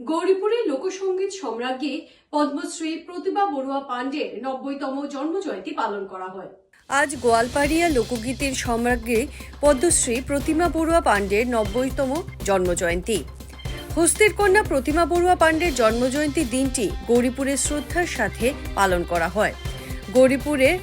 গৌরীপুরের লোকসঙ্গীত সম্রাজ্ঞী পদ্মশ্রী প্রতিভা বড়ুয়া পাণ্ডের নব্বইতম জন্মজয়ন্তী পালন করা হয়। আজ গোয়ালপাড়িয়া লোকগীতের সম্রাজ্ঞী পদ্মশ্রী প্রতিমা বড়ুয়া পাণ্ডের নব্বইতম জন্মজয়ন্তী। হস্তির কন্যা প্রতিমা বড়ুয়া পাণ্ডের জন্মজয়ন্তী দিনটি গৌরীপুরের শ্রদ্ধার সাথে পালন করা হয়। গৌরীপুরের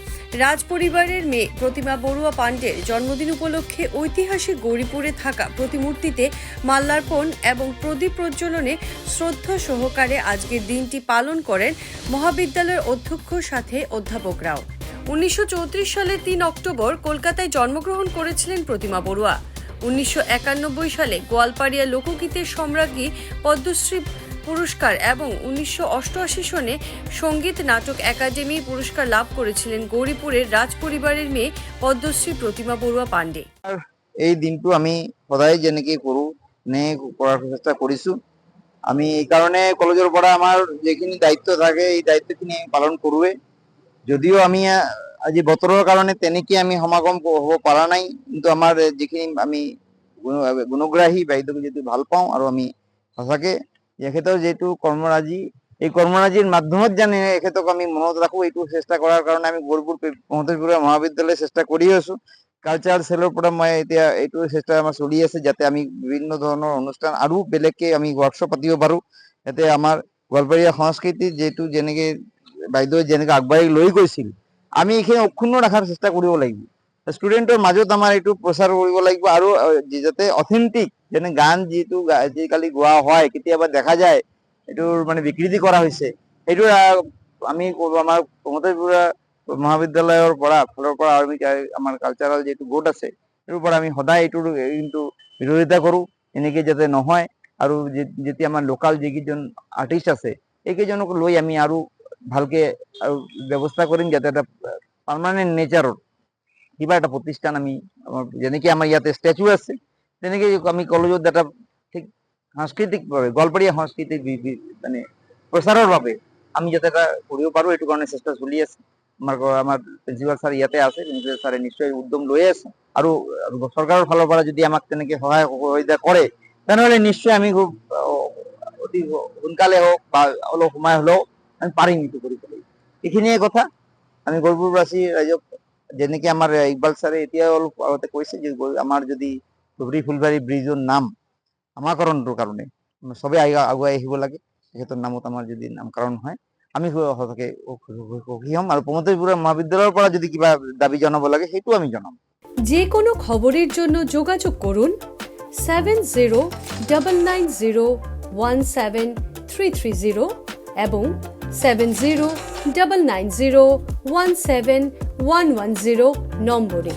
রাজপরিবারের মেয়ে প্রতিমা বড়ুয়া পাণ্ডের জন্মদিন উপলক্ষে ঐতিহাসিক গৌরীপুরে থাকা প্রতিমূর্তিতে মাল্যার্পণ এবং প্রদীপ প্রজ্বলনে শ্রদ্ধা সহকারে আজকের দিনটি পালন করেন মহাবিদ্যালয়ের অধ্যক্ষ সাথে অধ্যাপকরাও। উনিশশো চৌত্রিশ সালে তিন অক্টোবর কলকাতায় জন্মগ্রহণ করেছিলেন প্রতিমা বড়ুয়া। উনিশশো একানব্বই সালে গোয়ালপাড়িয়া লোকগীতের সম্রাজ্ঞী পদ্মশ্রী পুরস্কার এবং উনিশশো অষ্টআশি সনে সংগীত নাটক একাডেমি পুরস্কার লাভ করেছিলেন গৌরীপুরের ৰাজপৰিবাৰৰ মেয়ে পদ্মশ্ৰী প্ৰতিমা বৰুৱা পাণ্ডে। এই দিনটো আমি সদায় যেনেকে কৰো নে কৰাৰ চেষ্টা কৰিছো আমি এই এইকাৰণে কলেজৰ পৰা আমাৰ যিখিনি দায়িত্ব থাকে, এই দায়িত্বখিনি পালন কৰোৱে যদিও আমি আজি বতৰৰ কাৰণে তেনেকে আমি সমাগম হ'ব পৰা নাই, কিন্তু আমাৰ যিখিনি আমি গুণ- গুণগ্ৰাহী বাইদেউক যিটো ভালো পাওঁ আৰু আমি সঁচাকে এখেতৰ যিটো কৰ্মৰাজি এই কৰ্মৰাজিৰ মাধ্যমত জানে এখেতক আমি মনত ৰাখো এইটো চেষ্টা কৰাৰ কাৰণে আমি গৌৰপুৰ মহন্তপুৰা মহাবিদ্যালয়ে চেষ্টা কৰি আছো। কালচাৰ চেলৰ পৰা মই এতিয়া এইটো চেষ্টা আমাৰ চলি আছে যাতে আমি বিভিন্ন ধৰণৰ অনুষ্ঠান আৰু বেলেগকে আমি ৱৰ্কশ্বপ পাতিব পাৰো। যাতে আমাৰ গোৱালপাৰীয়া সংস্কৃতি যিটো যেনেকে বাইদেৱে যেনেকে আগবাঢ়ি লৈ গৈছিল, আমি এইখিনি অক্ষুণ্ণ ৰখাৰ চেষ্টা কৰিব লাগিব। ষ্টুডেণ্টৰ মাজত আমাৰ এইটো প্ৰচাৰ কৰিব লাগিব আৰু যাতে অথেণ্টিক যেনে গান যিটো আজিকালি গোৱা হয়, কেতিয়াবা দেখা যায়, এইটোৰ মানে বিকৃতি কৰা হৈছে। সেইটো আমি আমাৰ কমতেপুৰা মহাবিদ্যালয়ৰ পৰা, ফালৰ পৰা আমি আমাৰ কালচাৰেল যিটো গোট আছে, সেইটোৰ পৰা আমি সদায় এইটোৰ কিন্তু বিৰোধিতা কৰো, এনেকে যাতে নহয়। আৰু যেতিয়া আমাৰ লোকাল যিকেইজন আৰ্টিষ্ট আছে এইকেইজনক লৈ আমি আৰু ভালকে আৰু ব্যৱস্থা কৰিম যাতে এটা পাৰ্মানেণ্ট নেচাৰৰ কিবা এটা প্ৰতিষ্ঠান আমি আমাৰ যেনেকে আমাৰ ইয়াতে ষ্টেচু আছে, তেনেকে আমি কলেজত এটা ঠিক সাংস্কৃতিকভাৱে, গোৱালপাৰীয়া বি- মানে প্ৰচাৰৰ বাবে আমি যাতে এটা কৰিব পাৰো, এইটো কাৰণে চেষ্টা চলি আছে। আমাৰ ঘৰ- আমাৰ প্ৰিন্সিপাল ছাৰ ইয়াতে আছে প্ৰিন্সিপাল ছাৰে নিশ্চয় উদ্যম লৈ আছে। আৰু চৰকাৰৰ ফালৰ পৰা যদি আমাক তেনেকে সহায় সহযোগিতা কৰে, তেনেহ'লে নিশ্চয় আমি খুব অতি সোনকালে হওক বা অলপ সময় হলেও আমি পাৰিম এইটো কৰিবলৈ। এইখিনিয়ে কথা। আমি গৌৰপুৰবাসী ৰাইজক যেনেকে আমাৰ ইকবাল ছাৰে এতিয়া অলপ আগতে কৈছে যে আমাৰ যদি ধুবুৰী ফুলবাৰী ব্ৰিজৰ নাম নামাকৰণটোৰ কাৰণে চবেই আগ- আগুৱাই আহিব লাগে, তেখেতৰ নামত আমাৰ যদি নামকৰণ হয়, আমি সঁচাকে সুখী হ'ম আৰু প্ৰমোদপুৰা মহাবিদ্যালয়ৰ পৰা যদি কিবা দাবি জনাব লাগে, সেইটো আমি জনাম। যে কোনো খবরের জন্য যোগাযোগ করুন seven zero double nine zero one seven three three zero এবং seven zero double nine zero one seven one one zero নম্বরে।